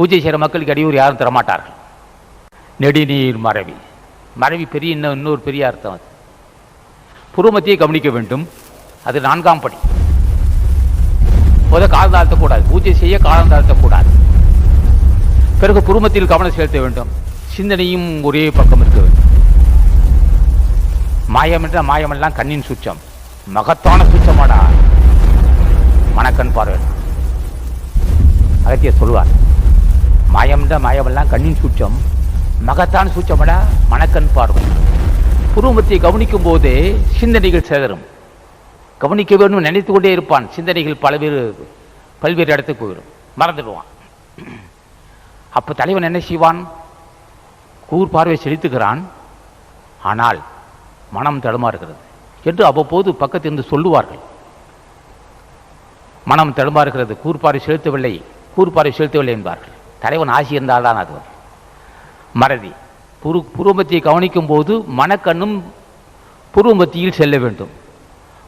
பூஜை செய்கிற மக்களுக்கு இடையூறு யாரும் தரமாட்டார்கள். நெடுநீர் மறைவி. மறைவி பெரிய இன்னும் இன்னொரு பெரிய அர்த்தம் அது. புருமத்தியை கவனிக்க வேண்டும். அது நான்காம் படி. முத காலம் தாழ்த்தக்கூடாது. பூஜை செய்ய காலம் தாழ்த்தக்கூடாது. பிறகு புருமத்தில் கவனம் செலுத்த வேண்டும். சிந்தனையும் ஒரே பக்கம் இருக்க வேண்டும். மாயம் என்ற மாயமெல்லாம் கண்ணின் சுச்சம். மகத்தான சுச்சமாடா. மணக்கண் பார்வை. அகத்தியர் சொல்லுவார் மயம்ட என்ற மாயமெல்லாம் கண்ணின் சூச்சம் மகத்தான் சூச்சமடா மணக்கண் பார்க்கும். புருவத்தை கவனிக்கும் போதே சிந்தனைகள் சேகரும். கவனிக்க வேண்டும் நினைத்து கொண்டே இருப்பான். சிந்தனைகள் பல்வேறு பல்வேறு இடத்துக்கு போயிடும். மறந்துடுவான். அப்போ தலைவன் என்ன செய்வான்? கூர் பார்வை செலுத்துகிறான். ஆனால் மனம் தடுமாறுகிறது என்று அவ்வப்போது பக்கத்திலிருந்து சொல்லுவார்கள். மனம் தடுமாறுகிறது. கூர்பார்வை செலுத்தவில்லை. கூர்பார்வை செலுத்தவில்லை என்பார்கள். தலைவன் ஆசி இருந்தால்தான் அது மறதி. புரு புருவமத்தியை கவனிக்கும் போது மனக்கண்ணும் புருவமத்தியில் செல்ல வேண்டும்.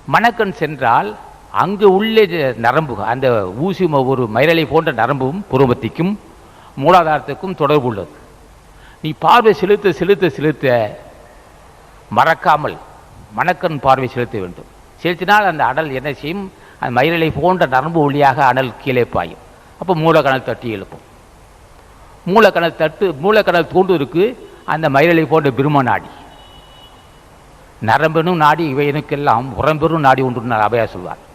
மணக்கண் சென்றால் அங்கு உள்ளே நரம்பு அந்த ஊசி ம- ஒரு மயிரலை போன்ற நரம்பும் புருவமத்திக்கும் மூலாதாரத்துக்கும் தொடர்பு உள்ளது. நீ பார்வை செலுத்த செலுத்த செலுத்த மறக்காமல் மணக்கண் பார்வை செலுத்த வேண்டும். செலுத்தினால் அந்த அடல் என்ன செய்யும்? அந்த மயிரலை போன்ற நரம்பு வழியாக அனல் கீழே பாயும். அப்போ மூலக்கணல் தட்டி எழுப்பும். மூலக்கணல் தட்டு மூலக்கணல் தூண்டுவதற்கு அந்த மயிலை போன்ற பிரம்ம நாடி. நரம்பெனும் நாடி இவையனுக்கெல்லாம் உரம்பெரும் நாடி ஒன்று அபயா சொல்வார்.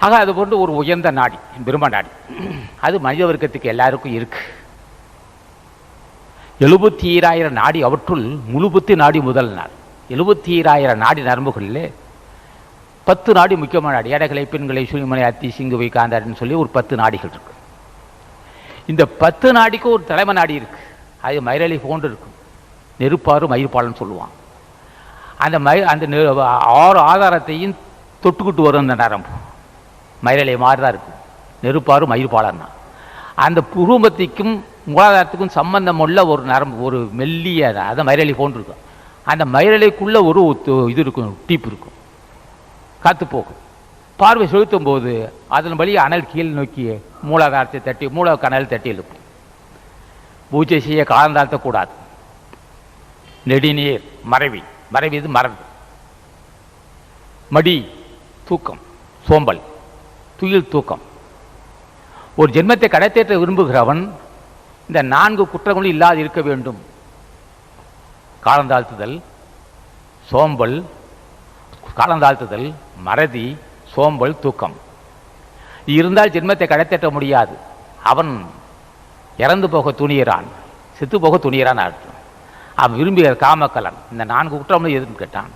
ஆக அது போன்று ஒரு உயர்ந்த நாடி பிரம்ம நாடி. அது மனித வர்க்கத்துக்கு எல்லாருக்கும் இருக்கு. எழுபத்தி ஈராயிரம் நாடி அவற்றுள் முழுபத்தி நாடி முதல் நாள். எழுபத்தி ஈராயிரம் நாடி நரம்புகளில் பத்து நாடி முக்கியமான நாடி. எடைகளை பெண்களை சுழிமனை அத்தி சிங்குவை காந்தாடின்னு சொல்லி ஒரு பத்து நாடிகள் இருக்கு. இந்த பத்து நாடிக்கும் ஒரு தலைமை நாடி இருக்கு. அது மயிரலி போன்று இருக்கும். நெருப்பாறு மயிர்பாலன்னு சொல்லுவான். அந்த மயி அந்த ஆறு ஆதாரத்தையும் தொட்டுக்கிட்டு வரும் அந்த நரம்பு மயிரலை மாதிரி தான் இருக்கும் நெருப்பாறு மயிர்பாலன்னா அந்த புருவமத்திக்கும் மூலாதாரத்துக்கும் சம்பந்தம் உள்ள ஒரு நரம்பு ஒரு மெல்லிய அதை மயிரலி போன்று இருக்கும். அந்த மயிரலைக்குள்ளே ஒரு இது இருக்கும் டீப் இருக்கும். காற்று போகும். பார்வை செலுத்தும் போது அதன் வழி அனல் கீழ் நோக்கி மூலாதாரத்தை தட்டி மூல கனல் தட்டி எழுப்பும். பூஜை செய்ய காலம் தாழ்த்தக்கூடாது. நெடுநீர் மறைவி மறைவி இது மறந்து. மடி தூக்கம் சோம்பல் துயில் தூக்கம். ஒரு ஜென்மத்தை கடைத்தேற்ற விரும்புகிறவன் இந்த நான்கு குற்றங்களும் இல்லாது இருக்க வேண்டும். காலந்தாழ்த்துதல் சோம்பல் காலந்தாழ்த்துதல் மறதி சோம்பல் தூக்கம். இருந்தால் ஜென்மத்தை கடைத்தட்ட முடியாது. அவன் இறந்து போக துணியிறான். செத்து போக துணியிறான் அர்த்தம். அவன் விரும்பிய காமக்கலன். இந்த நான்கு குற்றம்னு எதுன்னு கேட்டான்.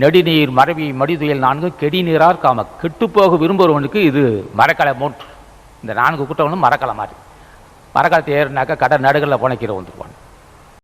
நெடுநீர் மரபி மடிதுயல் நான்கு கெடி நீரார் காம. கெட்டுப்போக விரும்புகிறவனுக்கு இது மரக்கலை மூன்று. இந்த நான்கு குற்றங்களும் மரக்கலை மாதிரி. மரக்கலத்தை ஏறினாக்கா கடை நடுகளில் புனைக்கிற வந்துருவான்